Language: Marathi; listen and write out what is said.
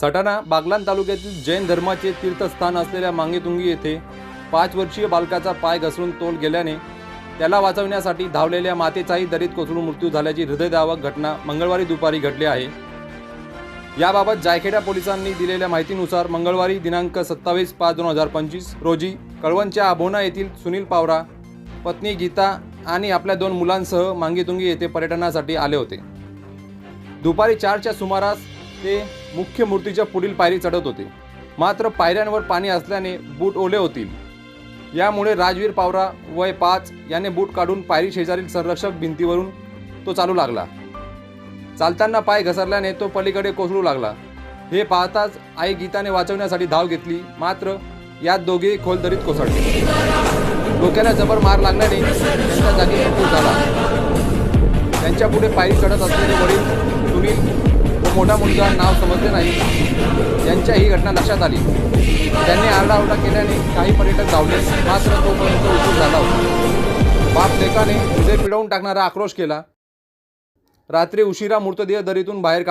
सटाणा बागलान तालुक्यातील जैन धर्माचे तीर्थस्थान असलेल्या मांगेतुंगी येथे पाच वर्षीय बालकाचा पाय घसरून तोल गेल्याने त्याला वाचवण्यासाठी धावलेल्या मातेचाही दरीत कोसळून मृत्यू झाल्याची हृदयदावक घटना मंगळवारी दुपारी घडली आहे. याबाबत जायखेडा पोलिसांनी दिलेल्या माहितीनुसार मंगळवारी दिनांक सत्तावीस पाच दोन हजार पंचवीस रोजी कळवणच्या अभोना येथील सुनील पावरा पत्नी गीता आणि आपल्या दोन मुलांसह मांगेतुंगी येथे पर्यटनासाठी आले होते. दुपारी चारच्या सुमारास ते मुख्य मूर्तीच्या पुढील पायरी चढत होते. मात्र पायऱ्यांवर पाणी असल्याने बूट ओले होतील. यामुळे राजवीर पावरा वय पाच याने बूट काढून पायरी शेजारील संरक्षक भिंतीवरून तो चालू लागला. चालताना पाय घसरल्याने तो पलीकडे कोसळू लागला. हे पाहताच आई गीताने वाचवण्यासाठी धाव घेतली मात्र यात दोघेही खोल दरीत कोसळले. डोक्याला जबर मार लागल्याने त्यांच्या जागी मृत्यू झाला. त्यांच्या पुढे पायरी चढत असलेले वडील सुनील मोठा मुलगा नाव समजले नाही. यांच्या ही घटना लक्षात आली. त्यांनी आरडाओरडा केल्याने काही पर्यटक धावले. मात्र तोपर्यंत उशीर झाला होता. बाप लेकाने हृदय पिळवून टाकणारा आक्रोश केला. रात्री उशिरा मृतदेह दरीतून बाहेर